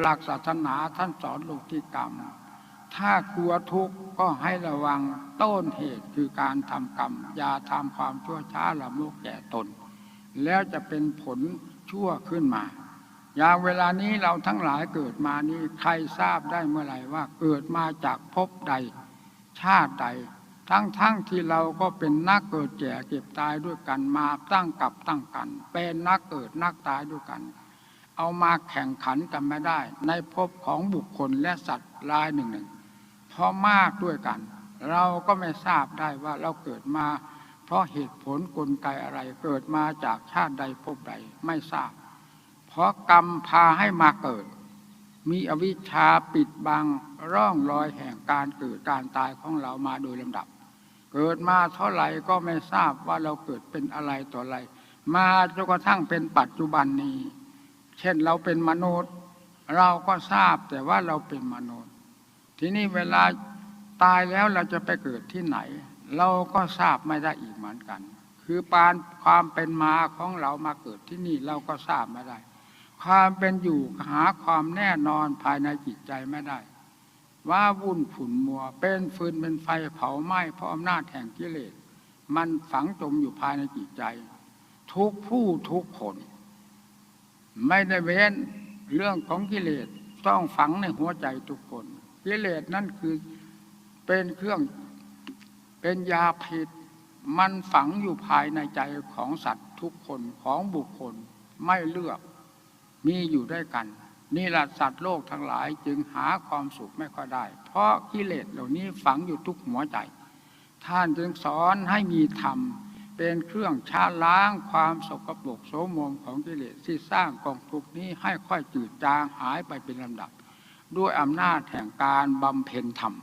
หลักศาสนาท่านสอนโลกที่กรรม ถ้ากลัวทุกข์ก็ให้ระวังต้นเหตุคือการทำกรรม อย่าทำความชั่วช้าละโมกแก่ตน แล้วจะเป็นผลชั่วขึ้นมา อย่างเวลานี้เราทั้งหลายเกิดมานี้ใครทราบได้เมื่อไหร่ว่าเกิดมาจากภพใด ชาติใด ทั้งทั้งที่เราก็เป็นนักเกิดแก่เก็บตายด้วยกันมาตั้งกับตั้งกัน เป็นนักเกิดนักตายด้วยกัน เอามาแข่งขันกันไม่ได้ ในภพของบุคคลและสัตว์รายหนึ่งหนึ่งเพราะมากด้วยกัน เราก็ไม่ทราบได้ว่าเราเกิดมา เพราะเหตุผลกลไกอะไรเกิดมาจากชาติใดภพใดไม่ทราบ เพราะกรรมพาให้มาเกิด มีอวิชชาปิดบังร่องรอยแห่งการเกิดการตายของเรามาโดยลำดับ เกิดมาเท่าไหร่ก็ไม่ทราบว่าเราเกิดเป็นอะไรต่ออะไร มาจนกระทั่งเป็นปัจจุบันนี้ ช่นเราเป็นมนุษย์ เราก็ทราบแต่ว่าเราเป็นมนุษย์ ทีนี้เวลาตายแล้วเราจะไปเกิดที่ไหน เราก็ทราบไม่ได้อีกเหมือนกัน คือปานความเป็นมาของเรามาเกิดที่นี่เราก็ทราบไม่ได้ ความเป็นอยู่หาความแน่นอนภายในจิตใจไม่ได้ ว่าวุ่นผุนมัว เป็นฟืนเป็นไฟเผาไหม้เพราะอำนาจแห่งกิเลสมันฝังจมอยู่ภายในจิตใจ ทุกผู้ทุกคน ไม่ได้เว้นเรื่องของกิเลสต้องฝังในหัวใจทุกคน กิเลสนั่นคือเป็นเครื่องเป็นยาพิษมันฝังอยู่ภายในใจของสัตว์ทุกคนของบุคคลไม่เลือกมีอยู่ด้วยกัน นี่แหละสัตว์โลกทั้งหลายจึงหาความสุขไม่ค่อยได้ เพราะกิเลสเหล่านี้ฝังอยู่ทุกหัวใจ ท่านจึงสอนให้มีธรรม เป็นเครื่องชาล้างความสกปรกโสมมของกิเลสที่สร้างกองทุกนี้ให้ค่อยจืดจางหายไปเป็นลำดับ ด้วยอำนาจแห่งการบำเพ็ญธรรม